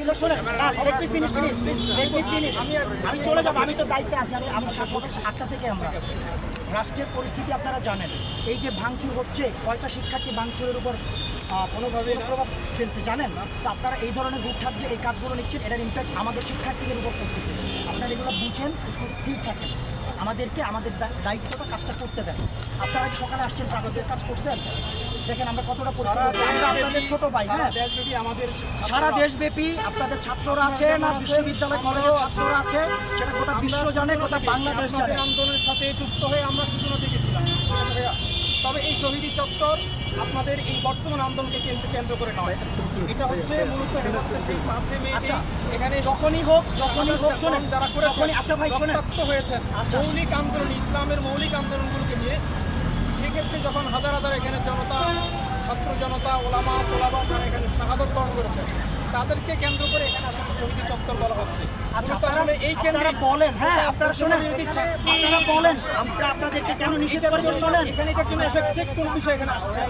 ছিল, শোনেন let me finish please let me finish আমি চলে যাব, আমি তো দায়িত্বে আছি, আমি আমি শাসক আটটা থেকে আমরা। রাষ্ট্রের পরিস্থিতি আপনারা জানেন। এই যে ভাঙচুর হচ্ছে, কয়টা শিক্ষার্থী ভাঙচুরের উপর কোনোভাবে প্রভাব ফেলছে, জানেন? তো আপনারা এই ধরনের হুটহাট যে এই কাজগুলো নিচ্ছেন, এটার ইম্প্যাক্ট আমাদের শিক্ষার্থীদের উপর পড়তেছে। আপনারা এগুলো বুঝেন, একটু স্থির থাকেন। আমাদেরকে, আমাদের দায়িত্বটা কাজটা করতে দেন। আপনারা সকালে আসছেন, প্রাকৃতিক কাজ করছেন? দেখেন আমরা কতটা পরিশ্রম করছি। আমরা আপনাদের ছোট ভাই হ্যাঁ? সারা দেশব্যাপী আপনাদের ছাত্ররা আছে না বিশ্ববিদ্যালয় কলেজের ছাত্ররা আছে সেটা গোটা বিশ্ব জানে গোটা বাংলাদেশ জানে। আন্দোলনের সাথে যুক্ত হয়ে আমরা সূচনা দেখেছিলাম। তবে এই শহীদি চত্বর আপনাদের এই বর্তমান আন্দোলনকে কেন্দ্র কেন্দ্র করে নয়। এটা হচ্ছে মূলত আচ্ছা, এখানে যখনই হোক যখনই হোক শোনেন যারা যখনই আচ্ছা ভাই শোনেন। হয়েছেন। আচ্ছা। মৌলিক আন্দোলন ইসলামের মৌলিক আন্দোলনগুলোকে নিয়ে সেক্ষেত্রে যখন হাজার হাজার এখানে জনতা ছাত্র জনতা ওলামা তোলাবা এখানে শাহাদত বরণ করেছেন। তাদেরকে কেন্দ্র করে এখানে আসলে শহীদি চত্বর বলা হচ্ছে। আচ্ছা আসলে এই কেন্দ্রে বলেন হ্যাঁ আপনারা শোনেন। আপনারা বলেন আমরা আপনাদেরকে কেন নিষেধ করেছে শোনেন? এখানে এটার জন্য এফেক্টেড কোন বিষয় এখানে আসছে?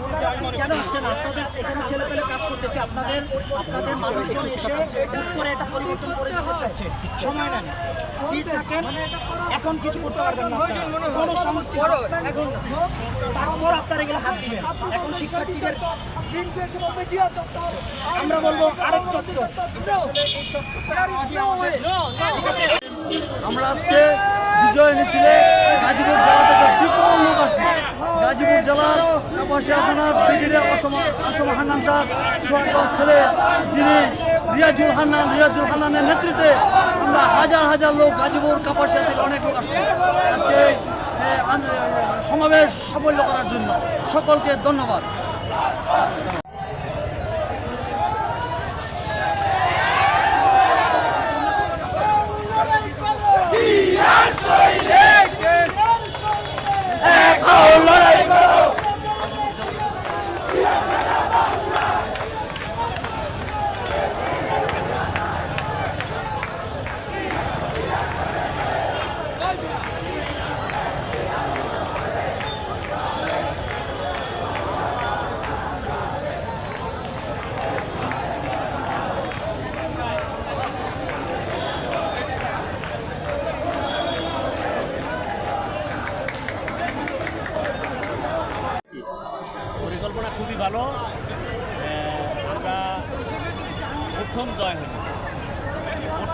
কেন আসছে না আপনাদের এখানে ছেলে পেলে কাজ করতেছে আপনাদের আপনাদের মানুষজন এসে হুট করে এটা পরিবর্তন করে দিতে চাচ্ছে সময় নেন স্থির থাকেন। এখন কিছু করতে পারবেন না। কোনো সমস্যা এখন তারপর আপনারা এগুলো হাত দিবেন। এখন শিক্ষার্থীদের আমরা বলব আরেক চত্বর। আমরা আজকে বিজয় মিছিলে গাজীপুর জেলা থেকে বিপুল লোক আসছে। গাজীপুর জেলার কাপাসিয়া থানার ব্রিগেডিয়ার অসম অসম হান্নান স্যার সোহাগ ছেলে যিনি রিয়াজুল হান্নান রিয়াজুল হান্নানের নেতৃত্বে আমরা হাজার হাজার লোক গাজীপুর কাপাসিয়া থেকে অনেক লোক আসছে। আজকে সমাবেশ সাফল্য করার জন্য সকলকে ধন্যবাদ। One, one,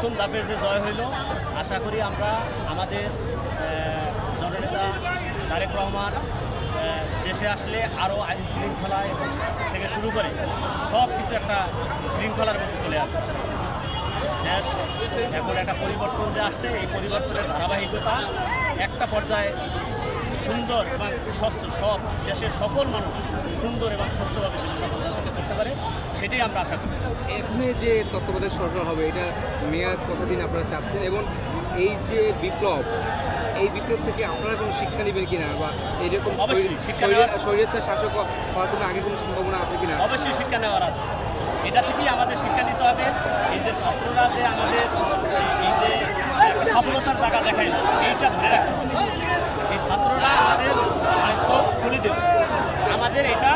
প্রথম ধাপের যে জয় হইল, আশা করি আমরা আমাদের জননেতা তারেক রহমান দেশে আসলে আরও আইন শৃঙ্খলা এবং থেকে শুরু করে সব কিছু একটা শৃঙ্খলার মধ্যে চলে আসবে। দেশ এখন একটা পরিবর্তন যে আসছে, এই পরিবর্তনের ধারাবাহিকতা একটা পর্যায়ে সুন্দর এবং স্বচ্ছ সব দেশের সকল মানুষ সুন্দর এবং স্বচ্ছভাবে জীবনযাপন করতে পারে সেটাই আমরা আশা করি। এখানে যে তত্ত্বাবধায়ক সরকার হবে এটা মেয়াদ কতদিন আপনারা চাচ্ছেন? এবং এই যে বিপ্লব এই বিপ্লব থেকে আপনারা কোনো শিক্ষা নেবেন কিনা? বা এরকম অবশ্যই, শিক্ষা নেওয়ার- শরীরের শাসক হওয়ার কোনো আগে কোনো সম্ভাবনা আছে কিনা? অবশ্যই শিক্ষা নেওয়ার আছে। এটা থেকেই আমাদের শিক্ষা নিতে হবে। এই যে ছাত্ররা যে আমাদের এই- যে সফলতার জায়গা দেখায় এইটা ধরে রাখতে ছাত্ররা আমাদের মানে চোখ খুলে দেবে। আমাদের এটা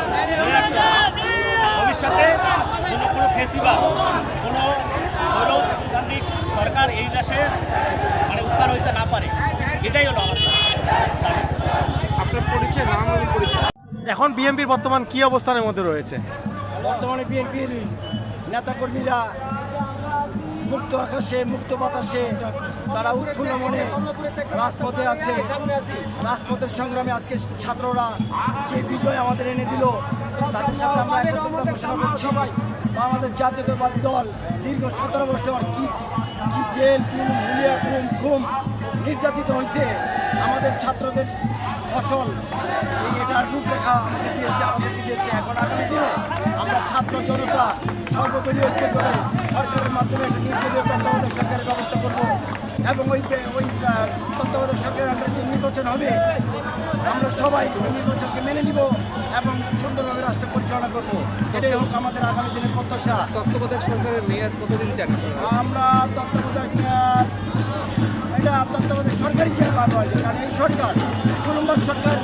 ভবিষ্যতে যেন কোনো ফেসিবাল কোনো গৌরবতান্ত্রিক সরকার এই দেশে মানে উত্তার হইতে না পারে এটাই হলো আমাদের আপনার পরিচয় নাম পরিচয়। এখন বিএনপির বর্তমান কি অবস্থানের মধ্যে রয়েছে? বর্তমানে বিএনপির নেতাকর্মীরা মুক্ত আকাশে, মুক্ত বাতাসে তারা উৎফুল্ল মনে রাজপথে আছে। রাজপথের সংগ্রামে আজকে ছাত্ররা যে বিজয় আমাদের এনে দিল, তাদের সাথে আমরা একত্রতা ঘোষণা করছি বাংলাদেশ জাতীয়তাবাদী দল দীর্ঘ সতেরো বছর কি কি জেল চুল হুলিয়া ঘুম ঘুম নির্যাতিত হয়েছে। আমাদের ছাত্রদের ফসল এটার রূপরেখা দিয়েছে, আমাদেরকে দিয়েছে। এখন আগামী দিনে আমরা ছাত্র জনতা সর্বদলীয় ঐক্য করে সরকারের মাধ্যমে একটা নির্দলীয় তত্ত্বাবধায়ক সরকারের ব্যবস্থা করব এবং ওই ওই তত্ত্বাবধায়ক সরকারের আন্ডারে যে নির্বাচন হবে আমরা সবাই ওই নির্বাচনকে মেনে নিব এবং সুন্দরভাবে রাষ্ট্র পরিচালনা করব। এটাই হোক আমাদের আগামী দিনের প্রত্যাশা। তত্ত্বাবধায়ক সরকারের মেয়াদ কতদিন চান আমরা তত্ত্বাবধায়ক এটা তত্ত্বাবধায়ক সরকারি চেয়ার পাবো আছে কারণ এই সরকার জুলুম্বাস সরকার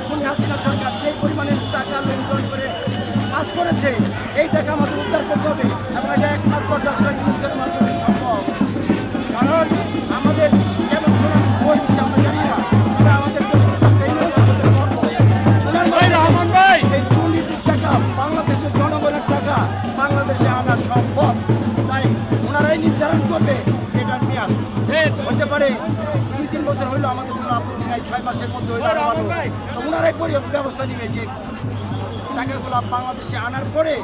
হতে পারে দুই, তিন বছর হইল আমাদের কোনো আপত্তি নাই, ছয় মাসের মধ্যে হইল তো ওনারাই ব্যবস্থা নিবে যে টাকাগুলো বাংলাদেশে আনার পরে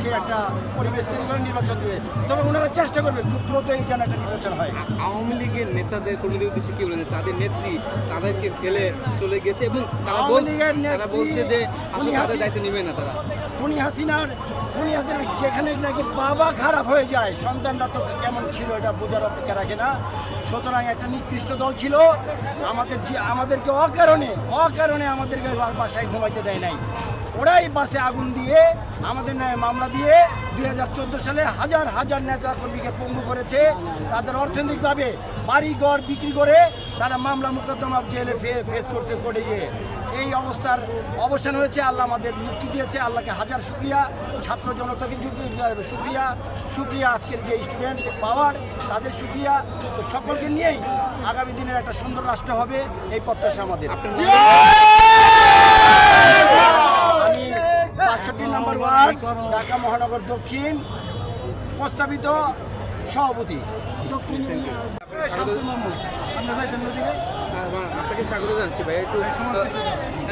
সে একটা পরিবেশ তৈরি করে নির্বাচন দেবে। তবে ওনারা চেষ্টা করবে খুব দ্রুত এই যেন একটা নির্বাচন হয়। আওয়ামী লীগের নেতাদের কর্মীদের উদ্দেশ্যে কি বলেন? তাদের নেত্রী তাদেরকে ফেলে চলে গেছে এবং আওয়ামী লীগের তারা বলছে যে আসলে তাদের দায়িত্ব নেবে না তারা। খুনি হাসিনার খুনি হাসিনার যেখানে নাকি বাবা খারাপ হয়ে যায় সন্তানরা তো কেমন ছিল এটা বোঝার অপেক্ষা রাখে না। সুতরাং একটা নিকৃষ্ট দল ছিল আমাদের আমাদেরকে অকারণে অকারণে আমাদেরকে বাসায় ঘুমাইতে দেয় নাই। ওরাই বাসে আগুন দিয়ে, আমাদের ন্যায় মামলা দিয়ে দুই হাজার চোদ্দ সালে হাজার হাজার নেতা কর্মীকে পঙ্গু করেছে। তাদের অর্থনৈতিকভাবে বাড়ি ঘর বিক্রি করে তারা মামলা মোকদ্দমা জেলে ফেস করছে কোর্টে গিয়ে। এই অবস্থার অবসান হয়েছে, আল্লাহ আমাদের মুক্তি দিয়েছে, আল্লাহকে হাজার শুক্রিয়া। ছাত্র জনতাকে যু- শুক্রিয়া। শুক্রিয়া আজকের যে স্টুডেন্ট পাওয়ার তাদের শুক্রিয়া। তো সকলকে নিয়েই আগামী দিনের একটা সুন্দর রাষ্ট্র হবে, এই প্রত্যাশা আমাদের। আমি বাষট্টি নম্বর ওয়ার্ড ঢাকা মহানগর দক্ষিণ প্রস্তাবিত সভাপতি। হ্যাঁ, আপনাকে স্বাগত জানছি ভাই। একটু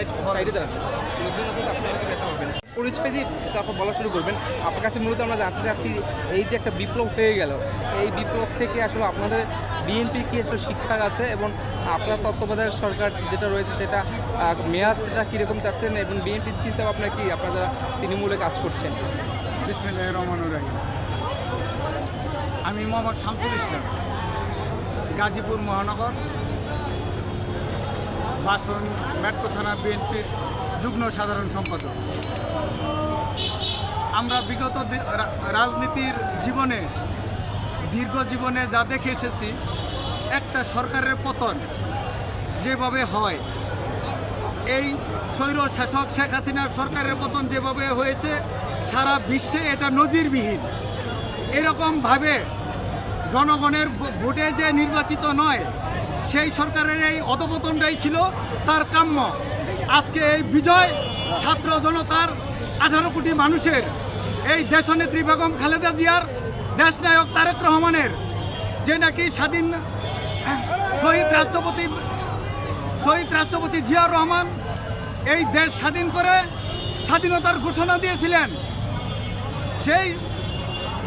একটু সাইডে দাঁড়ান। আপনার ব্যথা পাবেন পরিচয় তারপর বলা শুরু করবেন। আপনার কাছে মূলত আমরা জানতে চাচ্ছি এই যে একটা বিপ্লব হয়ে গেল, এই বিপ্লব থেকে আসলে আপনাদের বিএনপি কি আসলে শিক্ষা আছে এবং আপনার তত্ত্বাবধায়ক সরকার যেটা রয়েছে সেটা মেয়াদটা কীরকম চাচ্ছেন এবং বিএনপির চিন্তা ভাবনা কি? আপনারা তৃণমূলে কাজ করছেন। বিসমিল্লাহ রহমানুর রাহিম। আমি মোহাম্মদ শামসুল ইসলাম, গাজীপুর মহানগর, বাসন, মেট্রো থানা বিএনপির যুগ্ম সাধারণ সম্পাদক। আমরা বিগত রাজনীতির জীবনে, দীর্ঘ জীবনে যা দেখে এসেছি, একটা সরকারের পতন যেভাবে হয়, এই স্বৈর শাসক শেখ হাসিনার সরকারের পতন যেভাবে হয়েছে, সারা বিশ্বে এটা নজিরবিহীন। এরকমভাবে জনগণের ভোটে যে নির্বাচিত নয়, সেই সরকারের এই অধপতনটাই ছিল তার কাম্য। আজকে এই বিজয় ছাত্র জনতার আঠারো কোটি মানুষের। এই দেশ দেশনেত্রী বেগম খালেদা জিয়ার দেশনায়ক তারেক রহমানের, যে নাকি স্বাধীন শহীদ রাষ্ট্রপতি শহীদ রাষ্ট্রপতি জিয়াউর রহমান এই দেশ স্বাধীন করে স্বাধীনতার ঘোষণা দিয়েছিলেন। সেই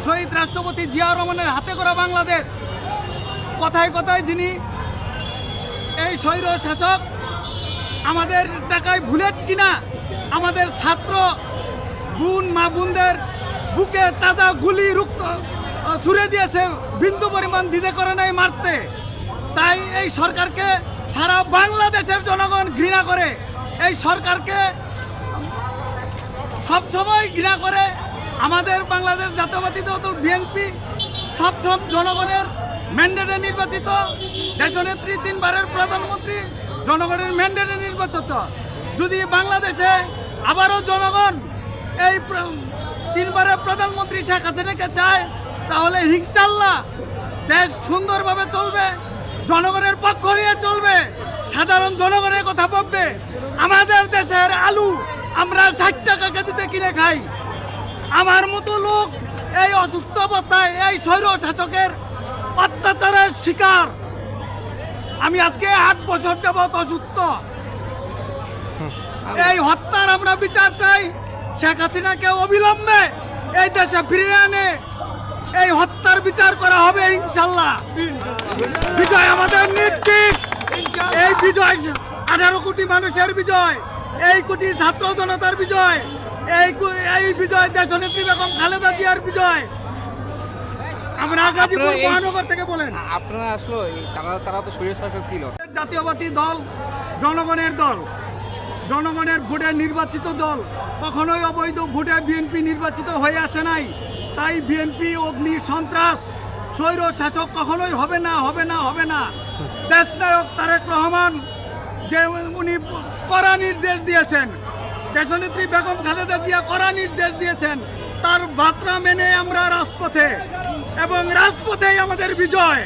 শহীদ রাষ্ট্রপতি জিয়াউর রহমানের হাতে করা বাংলাদেশ, কথায় কথায় যিনি এই স্বৈর শাসক আমাদের টাকায় বুলেট কিনা? আমাদের ছাত্র বোন, মা বোনদের বুকে তাজা গুলি রুক্ত ছুড়ে দিয়েছে, বিন্দু পরিমাণ দিতে করে নাই মারতে। তাই এই সরকারকে সারা বাংলাদেশের জনগণ ঘৃণা করে। এই সরকারকে সব সময় ঘৃণা করে আমাদের বাংলাদেশ জাতীয়বাদী দল, বিএনপি সব সব জনগণের ম্যান্ডেটে নির্বাচিত দেশনেত্রী তিনবারের প্রধানমন্ত্রী জনগণের ম্যান্ডেটে নির্বাচিত। যদি বাংলাদেশে আবারও জনগণ এই তিনবারের প্রধানমন্ত্রী শেখ হাসিনাকে চায়, তাহলে হিংসাল্লাহ দেশ সুন্দরভাবে চলবে, জনগণের পক্ষ নিয়ে চলবে, সাধারণ জনগণের কথা ভাববে। আমাদের দেশের আলু আমরা ষাট টাকা কেজিতে কিনে খাই। আমার মতো লোক এই অসুস্থ অবস্থায় এই স্বৈর শাসকের অত্যাচারের শিকার। আমি আজকে আট বছর যাবৎ অসুস্থ। এই হত্যার আমরা বিচার চাই। শেখ হাসিনাকে অবিলম্বে এই দেশে ফিরিয়ে আনে। এই হত্যার বিচার করা হবে ইনশাল্লাহ। বিজয় আমাদের নিশ্চিত। এই বিজয় আঠারো কোটি মানুষের বিজয়। এই কোটি ছাত্র জনতার বিজয়। এই এই বিজয় দেশনেত্রী বেগম খালেদা জিয়ার বিজয়। আমরা গাজীপুর আপনারা এই- মহানগর থেকে বলেন। আপনারা আসলে তারা তারা তো শরীর শাসক ছিল। জাতীয়বাদী দল জনগণের দল জনগণের ভোটে নির্বাচিত দল কখনোই অবৈধ ভোটে বিএনপি নির্বাচিত হয়ে আসে নাই। তাই বিএনপি অগ্নি সন্ত্রাস স্বৈর শাসক কখনোই হবে না হবে না হবে না। দেশনায়ক তারেক রহমান যে উনি কড়া নির্দেশ দিয়েছেন দেশনেত্রী বেগম খালেদা জিয়া কড়া নির্দেশ দিয়েছেন তার বার্তা মেনে আমরা রাজপথে। এবং রাজপথেই আমাদের বিজয়।